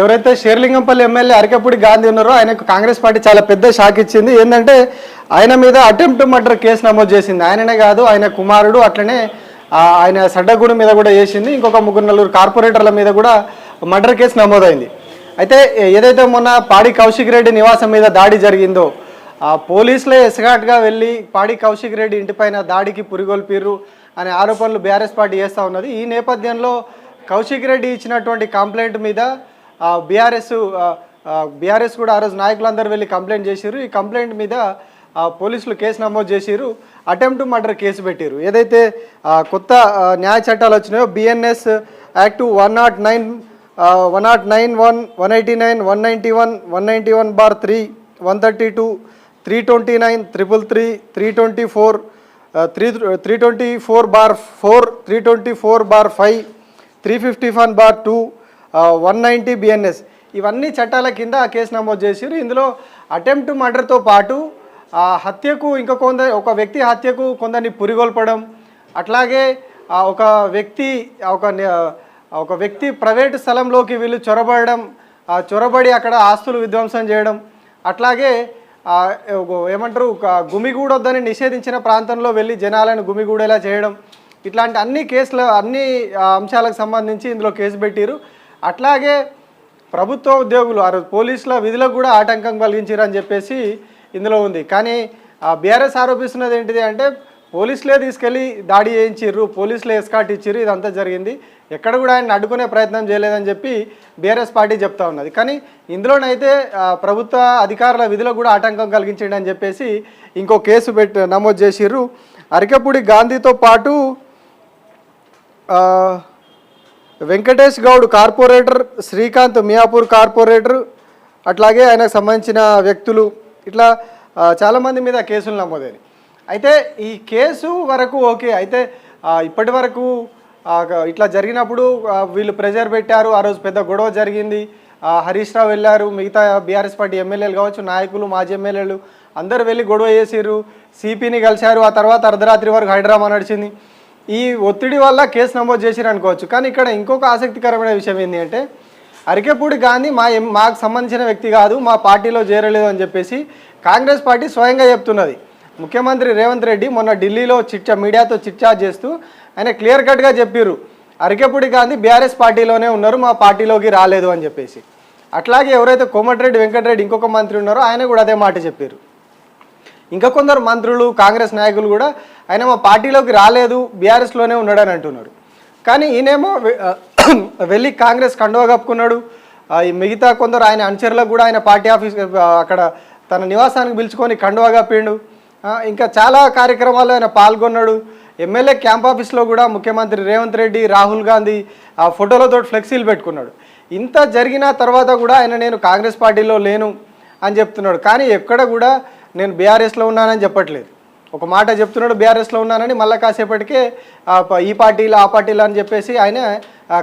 ఎవరైతే షేర్లింగంపల్లి ఎమ్మెల్యే అరకపూడి గాంధీ ఉన్నారో ఆయనకు కాంగ్రెస్ పార్టీ చాలా పెద్ద షాక్ ఇచ్చింది. ఏంటంటే ఆయన మీద అటెంప్ట్ మర్డర్ కేసు నమోదు చేసింది. ఆయననే కాదు ఆయన కుమారుడు అట్లనే ఆయన సడ్డగూడు మీద కూడా చేసింది ఇంకొక ముగ్గురు నలుగురు కార్పొరేటర్ల మీద కూడా మర్డర్ కేసు నమోదైంది. అయితే ఏదైతే మొన్న పాడి కౌశిక్ రెడ్డి నివాసం మీద దాడి జరిగిందో ఆ పోలీసులే ఎసగాట్గా వెళ్ళి పాడి కౌశిక్ రెడ్డి ఇంటిపైన దాడికి పురిగొల్పిర్రు అనే ఆరోపణలు బీఆర్ఎస్ పార్టీ చేస్తూ ఉన్నది. ఈ నేపథ్యంలో కౌశిక్ రెడ్డి ఇచ్చినటువంటి కంప్లైంట్ మీద బీఆర్ఎస్ బీఆర్ఎస్ కూడా ఆ రోజు నాయకులందరూ వెళ్ళి కంప్లైంట్ చేసిర్రు. ఈ కంప్లైంట్ మీద ఆ, పోలీసులు కేసు నమోదు చేశారు అటెంప్ట్ మర్డర్ కేసు పెట్టారు ఏదైతే కొత్త న్యాయ చట్టాలు వచ్చినాయో BNS act one nought nine one nought nine one one eighty nine one ninety one one ninety one bar three one thirty two three twenty nine triple three three twenty four three three twenty four bar four three twenty four bar five three fifty one bar two one ninety BNS ఇవన్నీ చట్టాల కింద ఆ case నమోదు చేసారు ఇందులో attempt మర్డర్తో పాటు ఆ హత్యకు ఇంకా కొందరు ఒక వ్యక్తి హత్యకు కొందరిని పురిగొల్పడం అట్లాగే ఒక వ్యక్తి ఒక ఒక వ్యక్తి ప్రైవేటు స్థలంలోకి వీళ్ళు చొరబడడం చొరబడి అక్కడ ఆస్తులు విధ్వంసం చేయడం అట్లాగే ఏమంటారు గుమిగూడొద్దని నిషేధించిన ప్రాంతంలో వెళ్ళి జనాలను గుమిగూడేలా చేయడం ఇట్లాంటి అన్ని కేసులు అన్ని అంశాలకు సంబంధించి ఇందులో కేసు పెట్టారు అట్లాగే ప్రభుత్వ ఉద్యోగులు ఆ రోజు పోలీసుల విధులకు కూడా ఆటంకం కలిగించారని చెప్పేసి ఇందులో ఉంది. కానీ బీఆర్ఎస్ ఆరోపిస్తున్నది ఏంటిది అంటే పోలీసులే తీసుకెళ్ళి దాడి చేయించిర్రు పోలీసులే ఎస్కాట్ ఇచ్చిర్రు ఇదంతా జరిగింది. ఎక్కడ కూడా ఆయన అడ్డుకునే ప్రయత్నం చేయలేదని చెప్పి బీఆర్ఎస్ పార్టీ చెప్తా ఉన్నది. కానీ ఇందులోనైతే ప్రభుత్వ అధికారుల విధులకు కూడా ఆటంకం కలిగించండి అని చెప్పేసి ఇంకో కేసు పెట్టి నమోదు చేసిర్రు. అరికపూడి గాంధీతో పాటు వెంకటేష్ గౌడ్ కార్పొరేటర్ శ్రీకాంత్ మియాపూర్ కార్పొరేటర్ అట్లాగే ఆయనకు సంబంధించిన వ్యక్తులు ఇట్లా చాలామంది మీద కేసులు నమోదైనవి అయితే ఈ కేసు వరకు ఓకే అయితే ఇప్పటి వరకు ఇట్లా జరిగినప్పుడు వీళ్ళు ప్రెజర్ పెట్టారు ఆ రోజు పెద్ద గొడవ జరిగింది. హరీష్ రావు వెళ్ళారు మిగతా బీఆర్ఎస్ పార్టీ ఎమ్మెల్యేలు కావచ్చు నాయకులు మాజీ ఎమ్మెల్యేలు అందరూ వెళ్ళి గొడవ చేసిర్రు. సిపిని కలిశారు ఆ తర్వాత అర్ధరాత్రి వరకు హైడ్రామా నడిచింది. ఈ ఒత్తిడి వల్ల కేసు నమోదు చేసిరు అనుకోవచ్చు. కానీ ఇక్కడ ఇంకొక ఆసక్తికరమైన విషయం ఏంటి అంటే అరికెపూడి గాంధీ మా మాకు సంబంధించిన వ్యక్తి కాదు మా పార్టీలో చేరలేదు అని చెప్పేసి కాంగ్రెస్ పార్టీ స్వయంగా చెప్తున్నది. ముఖ్యమంత్రి రేవంత్ రెడ్డి మొన్న ఢిల్లీలో చిట్చా మీడియాతో చిట్చాట్ చేస్తూ ఆయన క్లియర్ కట్గా చెప్పారు అరికెపూడి గాంధీ బీఆర్ఎస్ పార్టీలోనే ఉన్నారు మా పార్టీలోకి రాలేదు అని చెప్పేసి. అట్లాగే ఎవరైతే కోమటిరెడ్డి వెంకటరెడ్డి ఇంకొక మంత్రి ఉన్నారో ఆయన కూడా అదే మాట చెప్పారు ఇంకా కొందరు మంత్రులు కాంగ్రెస్ నాయకులు కూడా ఆయన మా పార్టీలోకి రాలేదు బీఆర్ఎస్లోనే ఉన్నాడని అంటున్నారు. కానీ ఈయనేమో వెళ్ళి కాంగ్రెస్ కండువా కప్పుకున్నాడు. ఈ మిగతా కొందరు ఆయన అనుచరులకు కూడా ఆయన పార్టీ ఆఫీస్ అక్కడ తన నివాసానికి పిలుచుకొని కండువా కప్పిండు. ఇంకా చాలా కార్యక్రమాల్లో ఆయన పాల్గొన్నాడు. ఎమ్మెల్యే క్యాంప్ ఆఫీస్లో కూడా ముఖ్యమంత్రి రేవంత్ రెడ్డి రాహుల్ గాంధీ ఆ ఫోటోలతో ఫ్లెక్సీలు పెట్టుకున్నాడు. ఇంత జరిగిన తర్వాత కూడా ఆయన నేను కాంగ్రెస్ పార్టీలో లేను అని చెప్తున్నాడు. కానీ ఎక్కడ కూడా నేను బీఆర్ఎస్లో ఉన్నానని చెప్పట్లేదు. ఒక మాట చెప్తున్నాడు బీఆర్ఎస్లో ఉన్నానని మళ్ళీ కాసేపటికే ఈ పార్టీలు ఆ పార్టీలు అని చెప్పేసి ఆయన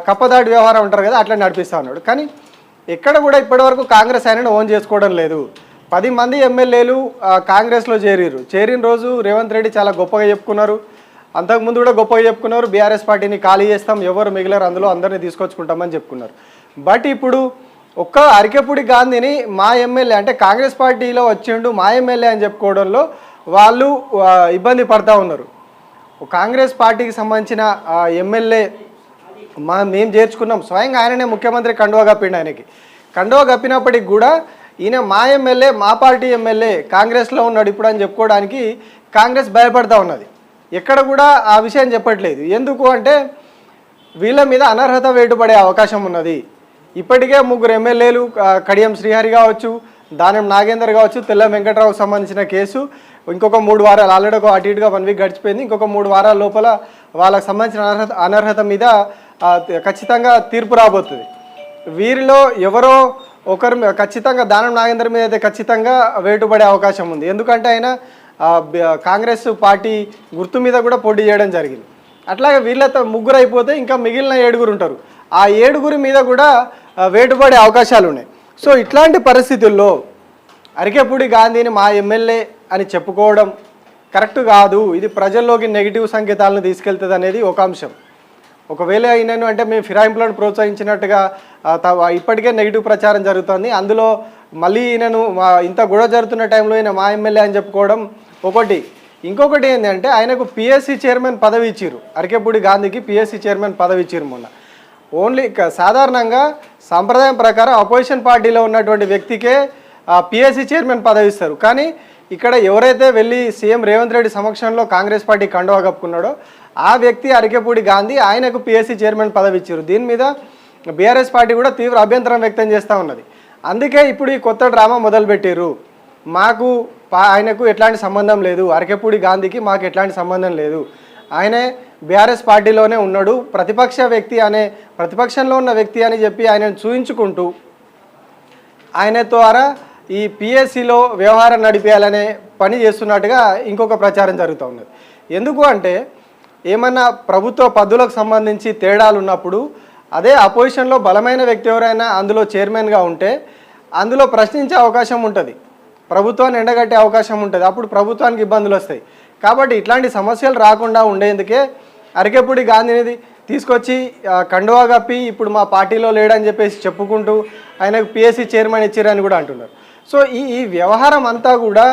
కప్పదాడి వ్యవహారం ఉంటారు కదా అట్లా నడిపిస్తా ఉన్నాడు. కానీ ఎక్కడ కూడా ఇప్పటివరకు కాంగ్రెస్ ఆయనను ఓన్ చేసుకోవడం లేదు. పది మంది ఎమ్మెల్యేలు కాంగ్రెస్లో చేరిరు చేరిన రోజు రేవంత్ రెడ్డి చాలా గొప్పగా చెప్పుకున్నారు. అంతకుముందు కూడా గొప్పగా చెప్పుకున్నారు బీఆర్ఎస్ పార్టీని ఖాళీ చేస్తాం ఎవరు మిగిలారు అందులో అందరినీ తీసుకొచ్చుకుంటామని చెప్పుకున్నారు. బట్ ఇప్పుడు ఒక్క అరికెపూడి గాంధీని మా ఎమ్మెల్యే అంటే కాంగ్రెస్ పార్టీలో వచ్చిండు మా ఎమ్మెల్యే అని చెప్పుకోవడంలో వాళ్ళు ఇబ్బంది పడతా ఉన్నారు. కాంగ్రెస్ పార్టీకి సంబంధించిన ఎమ్మెల్యే మా మేము చేర్చుకున్నాం. స్వయంగా ఆయననే ముఖ్యమంత్రి కండువా కప్పిండు ఆయనకి. కండువా కప్పినప్పటికి కూడా ఈయన మా ఎమ్మెల్యే మా పార్టీ ఎమ్మెల్యే కాంగ్రెస్లో ఉన్నాడు ఇప్పుడు అని చెప్పుకోవడానికి కాంగ్రెస్ భయపడతా ఉన్నది. ఎక్కడ కూడా ఆ విషయం చెప్పట్లేదు. ఎందుకు అంటే వీళ్ళ మీద అనర్హత వేటుపడే అవకాశం ఉన్నది. ఇప్పటికే ముగ్గురు ఎమ్మెల్యేలు కడియం శ్రీహరి కావచ్చు దానం నాగేందర్ కావచ్చు తెల్ల వెంకట్రావుకు సంబంధించిన కేసు. ఇంకొక మూడు వారాలు ఆల్రెడీ ఒక అటు ఇటుగా వన్ వీక్ గడిచిపోయింది. ఇంకొక మూడు వారాల లోపల వాళ్ళకి సంబంధించిన అనర్హత అనర్హత మీద ఖచ్చితంగా తీర్పు రాబోతుంది. వీరిలో ఎవరో ఒకరి ఖచ్చితంగా దానం నాగేందర్ మీద అయితే ఖచ్చితంగా వేటుపడే అవకాశం ఉంది. ఎందుకంటే ఆయన కాంగ్రెస్ పార్టీ గుర్తు మీద కూడా పోటీ చేయడం జరిగింది. అట్లాగే వీళ్ళతో ముగ్గురు అయిపోతే ఇంకా మిగిలిన ఏడుగురు ఉంటారు. ఆ ఏడుగురి మీద కూడా వేటుపడే అవకాశాలు ఉన్నాయి సో ఇట్లాంటి పరిస్థితుల్లో అరికెపూడి గాంధీని మా ఎమ్మెల్యే అని చెప్పుకోవడం కరెక్ట్ కాదు. ఇది ప్రజల్లోకి నెగిటివ్ సంకేతాలను తీసుకెళ్తుంది అనేది ఒక అంశం. ఒకవేళ అయినను అంటే మేము ఫిరాయింపులను ప్రోత్సహించినట్టుగా త- ఇప్పటికే నెగిటివ్ ప్రచారం జరుగుతుంది. అందులో మళ్ళీ ఈయనను మా ఇంత గొడవ జరుగుతున్న టైంలో ఈయన మా ఎమ్మెల్యే అని చెప్పుకోవడం ఒకటి. ఇంకొకటి ఏంటంటే ఆయనకు పిఎస్సి చైర్మన్ పదవి ఇచ్చిర్రు. అరకేపూడి గాంధీకి పిఎస్సి చైర్మన్ పదవి ఇచ్చారు మొన్న. ఓన్లీ సాధారణంగా సాంప్రదాయం ప్రకారం అపోజిషన్ పార్టీలో ఉన్నటువంటి వ్యక్తికే పిఎస్సి చైర్మన్ పదవి ఇస్తారు. కానీ ఇక్కడ ఎవరైతే వెళ్ళి సీఎం రేవంత్ రెడ్డి సమక్షంలో కాంగ్రెస్ పార్టీ కండువా కప్పుకున్నాడో ఆ వ్యక్తి అరికెపూడి గాంధీ ఆయనకు పిఎస్సి చైర్మన్ పదవి ఇచ్చారు. దీని మీద బీఆర్ఎస్ పార్టీ కూడా తీవ్ర అభ్యంతరం వ్యక్తం చేస్తూ ఉన్నది. అందుకే ఇప్పుడు ఈ కొత్త డ్రామా మొదలుపెట్టారు. మాకు పా- ఆయనకు ఎట్లాంటి సంబంధం లేదు. అరకెపూడి గాంధీకి మాకు ఎట్లాంటి సంబంధం లేదు. ఆయనే బీఆర్ఎస్ పార్టీలోనే ఉన్నాడు. ప్రతిపక్ష వ్యక్తి అనే ప్రతిపక్షంలో ఉన్న వ్యక్తి అని చెప్పి ఆయనను చూయించుకుంటూ ఆయన ద్వారా ఈ పిఎస్సిలో వ్యవహారం నడిపేయాలనే పని చేస్తున్నట్టుగా ఇంకొక ప్రచారం జరుగుతూ ఉన్నది. ఎందుకు అంటే ఏమన్నా ప్రభుత్వ పద్ధతులకు సంబంధించి తేడాలు ఉన్నప్పుడు అదే అపోజిషన్లో బలమైన వ్యక్తి ఎవరైనా అందులో చైర్మన్గా ఉంటే అందులో ప్రశ్నించే అవకాశం ఉంటుంది. ప్రభుత్వాన్ని ఎండగట్టే అవకాశం ఉంటుంది. అప్పుడు ప్రభుత్వానికి ఇబ్బందులు వస్తాయి. కాబట్టి ఇట్లాంటి సమస్యలు రాకుండా ఉండేందుకే అరకేపూడి గాంధీనిది తీసుకొచ్చి కండువా కప్పి ఇప్పుడు మా పార్టీలో లేడని చెప్పేసి చెప్పుకుంటూ ఆయనకు పిఎస్సి చైర్మన్ ఇచ్చారని కూడా అంటున్నారు. సో ఈ ఈ వ్యవహారం అంతా కూడా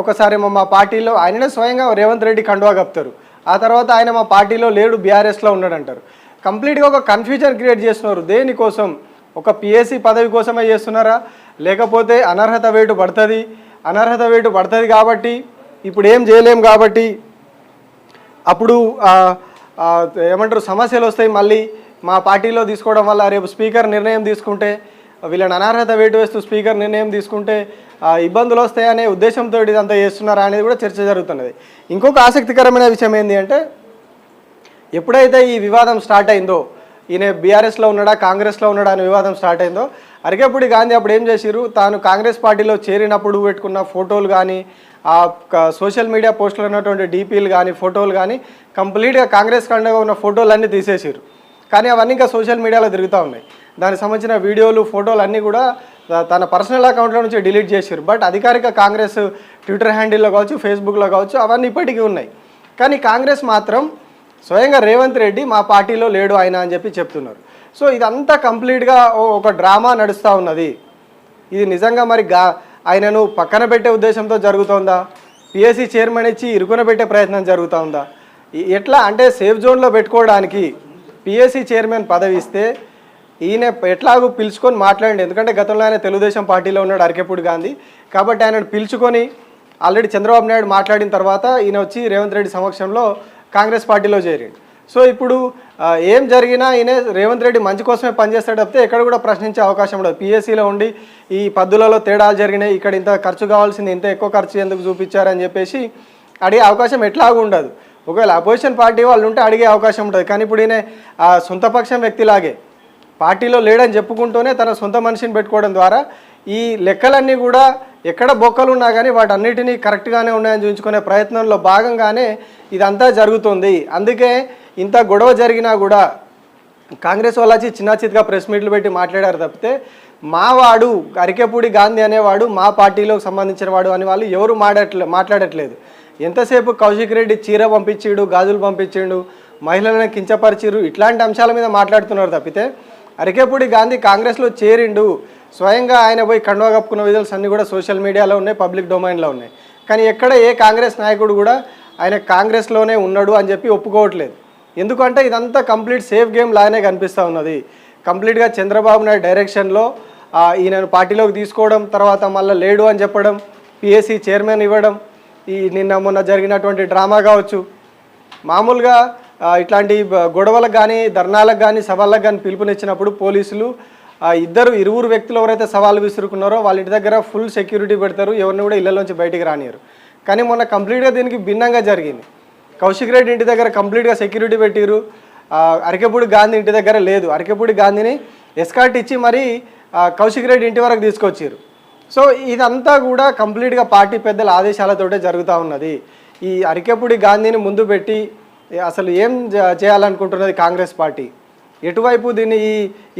ఒకసారి మా- మా పార్టీలో ఆయననే స్వయంగా రేవంత్ రెడ్డి కండువా కప్తారు ఆ తర్వాత ఆయన మా పార్టీలో లేడు బీఆర్ఎస్లో ఉన్నాడు అంటారు కంప్లీట్గా ఒక కన్ఫ్యూజన్ క్రియేట్ చేస్తున్నారు. దేనికోసం? ఒక పిఎస్సి పదవి కోసమే చేస్తున్నారా? లేకపోతే అనర్హత వేటు పడుతుంది? అనర్హత వేటు పడుతుంది కాబట్టి ఇప్పుడు ఏం చేయలేం కాబట్టి అప్పుడు ఏమంటారు సమస్యలు వస్తాయి మళ్ళీ మా పార్టీలో తీసుకోవడం వల్ల రేపు స్పీకర్ నిర్ణయం తీసుకుంటే వీళ్ళని అనర్హత వేటు వేస్తూ స్పీకర్ నిర్ణయం తీసుకుంటే ఇబ్బందులు వస్తాయనే ఉద్దేశంతో ఇదంతా చేస్తున్నారా అనేది కూడా చర్చ జరుగుతున్నది. ఇంకొక ఆసక్తికరమైన విషయం ఏంటి అంటే ఎప్పుడైతే ఈ వివాదం స్టార్ట్ అయిందో ఈయన బీఆర్ఎస్లో ఉన్నాడా కాంగ్రెస్లో ఉన్నాడా అనే వివాదం స్టార్ట్ అయిందో అరకేపూడి గాంధీ అప్పుడు ఏం చేసిరు తాను కాంగ్రెస్ పార్టీలో చేరినప్పుడు పెట్టుకున్న ఫోటోలు కానీ ఆ సోషల్ మీడియా పోస్టులు ఉన్నటువంటి డీపీలు కానీ ఫోటోలు కానీ కంప్లీట్గా కాంగ్రెస్ కండగా ఉన్న ఫోటోలు అన్నీ తీసేసారు కానీ అవన్నీ ఇంకా సోషల్ మీడియాలో తిరుగుతూ ఉన్నాయి. దానికి సంబంధించిన వీడియోలు ఫోటోలు అన్నీ కూడా తన పర్సనల్ అకౌంట్లో నుంచి డిలీట్ చేశారు బట్ అధికారిక కాంగ్రెస్ ట్విట్టర్ హ్యాండిల్లో కావచ్చు ఫేస్బుక్లో కావచ్చు అవన్నీ ఇప్పటికీ ఉన్నాయి. కానీ కాంగ్రెస్ మాత్రం స్వయంగా రేవంత్ రెడ్డి మా పార్టీలో లేడు ఆయన అని చెప్పి చెప్తున్నారు. సో ఇదంతా కంప్లీట్గా ఓ- ఒక డ్రామా నడుస్తూ ఉన్నది. ఇది నిజంగా మరి గా ఆయనను పక్కన పెట్టే ఉద్దేశంతో జరుగుతోందా? పిఎస్సి చైర్మన్ ఇచ్చి ఇరుకున పెట్టే ప్రయత్నం జరుగుతూ ఉందా ఎట్లా అంటే సేఫ్ జోన్లో పెట్టుకోవడానికి పిఎస్సి చైర్మన్ పదవి ఇస్తే ఈయన ఎట్లాగూ పిలుచుకొని మాట్లాడండి. ఎందుకంటే గతంలో ఆయన తెలుగుదేశం పార్టీలో ఉన్నాడు అరకెప్పుడు గాంధీ. కాబట్టి ఆయనను పిలుచుకొని ఆల్రెడీ చంద్రబాబు నాయుడు మాట్లాడిన తర్వాత ఈయన వచ్చి రేవంత్ రెడ్డి సమక్షంలో కాంగ్రెస్ పార్టీలో చేరిండు. సో ఇప్పుడు ఏం జరిగినా ఈయన రేవంత్ రెడ్డి మంచి కోసమే పనిచేస్తాడు తప్పితే ఎక్కడ కూడా ప్రశ్నించే అవకాశం ఉండదు. పిఎస్సిలో ఉండి ఈ పద్దులలో తేడాలు జరిగినాయి ఇక్కడ ఇంత ఖర్చు కావాల్సింది ఇంత ఎక్కువ ఖర్చు ఎందుకు చూపించారని చెప్పేసి అడిగే అవకాశం ఎట్లాగూ ఉండదు. ఒకవేళ అపోజిషన్ పార్టీ వాళ్ళు ఉంటే అడిగే అవకాశం ఉంటుంది కానీ ఇప్పుడు ఈయన ఆ, సొంత పక్షం వ్యక్తిలాగే పార్టీలో లేడని చెప్పుకుంటూనే తన సొంత మనిషిని పెట్టుకోవడం ద్వారా ఈ లెక్కలన్నీ కూడా ఎక్కడ బొక్కలు ఉన్నా కానీ వాటన్నిటినీ కరెక్ట్గానే ఉన్నాయని చూపించుకునే ప్రయత్నంలో భాగంగానే ఇదంతా జరుగుతుంది. అందుకే ఇంత గొడవ జరిగినా కూడా కాంగ్రెస్ వాళ్ళు వచ్చి చిన్న చితగా ప్రెస్ మీట్లు పెట్టి మాట్లాడారు తప్పితే మావాడు అరికెపూడి గాంధీ అనేవాడు మా పార్టీలోకి సంబంధించిన వాడు అని వాళ్ళు ఎవరు మాట్లాడట్లే మాట్లాడట్లేదు. ఎంతసేపు కౌశిక్ రెడ్డి చీర పంపించిండు గాజులు పంపించిండు మహిళలను కించపరిచిరు ఇట్లాంటి అంశాల మీద మాట్లాడుతున్నారు తప్పితే అరికేపూడి గాంధీ కాంగ్రెస్లో చేరిండు. స్వయంగా ఆయన పోయి కండువా కప్పుకున్న విధులు అన్నీ కూడా సోషల్ మీడియాలో ఉన్నాయి పబ్లిక్ డొమైన్లో ఉన్నాయి. కానీ ఎక్కడ ఏ కాంగ్రెస్ నాయకుడు కూడా ఆయన కాంగ్రెస్లోనే ఉన్నాడు అని చెప్పి ఒప్పుకోవట్లేదు. ఎందుకంటే ఇదంతా కంప్లీట్ సేఫ్ గేమ్ లాగానే కనిపిస్తూ ఉన్నది. కంప్లీట్గా చంద్రబాబు నాయుడు డైరెక్షన్లో ఈయనను పార్టీలోకి తీసుకోవడం తర్వాత మళ్ళీ లేడు అని చెప్పడం పిఎస్సి చైర్మన్ ఇవ్వడం ఈ నిన్న మొన్న జరిగినటువంటి డ్రామా కావచ్చు. మామూలుగా ఇట్లాంటి గొడవలకు కానీ ధర్నాలకు కానీ సవాళ్ళకు కానీ పిలుపునిచ్చినప్పుడు పోలీసులు ఇద్దరు ఇరువురు వ్యక్తులు ఎవరైతే సవాళ్ళు విసురుకున్నారో వాళ్ళ ఇంటి దగ్గర ఫుల్ సెక్యూరిటీ పెడతారు ఎవరిని కూడా ఇళ్ళలోంచి బయటికి రానియరు. కానీ మొన్న కంప్లీట్గా దీనికి భిన్నంగా జరిగింది. కౌశిక్ రెడ్డి ఇంటి దగ్గర కంప్లీట్గా సెక్యూరిటీ పెట్టిరు అరకేపూడి గాంధీ ఇంటి దగ్గర లేదు. అరకేపూడి గాంధీని ఎస్కాట్ ఇచ్చి మరీ కౌశిక్ రెడ్డి ఇంటి వరకు తీసుకొచ్చారు సో ఇదంతా కూడా కంప్లీట్గా పార్టీ పెద్దల ఆదేశాలతోటే జరుగుతూ ఉన్నది. ఈ అరకేపూడి గాంధీని ముందు పెట్టి అసలు ఏం చేయాలనుకుంటున్నది కాంగ్రెస్ పార్టీ? ఎటువైపు దీన్ని ఈ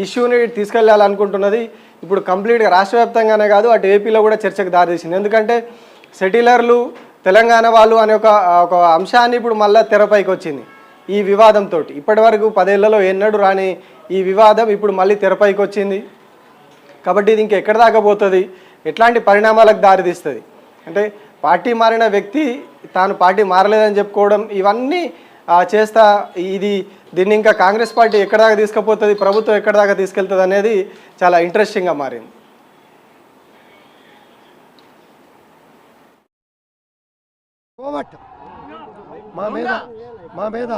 ఇష్యూని తీసుకెళ్ళాలనుకుంటున్నది? ఇప్పుడు కంప్లీట్గా రాష్ట్ర వ్యాప్తంగానే కాదు అటు ఏపీలో కూడా చర్చకు దారితీసింది. ఎందుకంటే సెటిలర్లు తెలంగాణ వాళ్ళు అనే ఒక ఒక అంశాన్ని ఇప్పుడు మళ్ళీ తెరపైకి వచ్చింది ఈ వివాదంతో ఇప్పటి వరకు పదేళ్ళలో ఎన్నడూ రాని ఈ వివాదం ఇప్పుడు మళ్ళీ తెరపైకి వచ్చింది కాబట్టి ఇది ఇంకెక్కడ దాకా పోతుంది? ఎట్లాంటి పరిణామాలకు దారితీస్తుంది అంటే పార్టీ మారిన వ్యక్తి తాను పార్టీ మారలేదని చెప్పుకోవడం ఇవన్నీ చేస్తా ఇది దీన్ని ఇంకా కాంగ్రెస్ పార్టీ ఎక్కడ దాకా తీసుకుపోతుంది? ప్రభుత్వం ఎక్కడ దాకా తీసుకెళ్తుంది అనేది చాలా ఇంట్రెస్టింగ్గా మారింది. మా మీద మా మీద.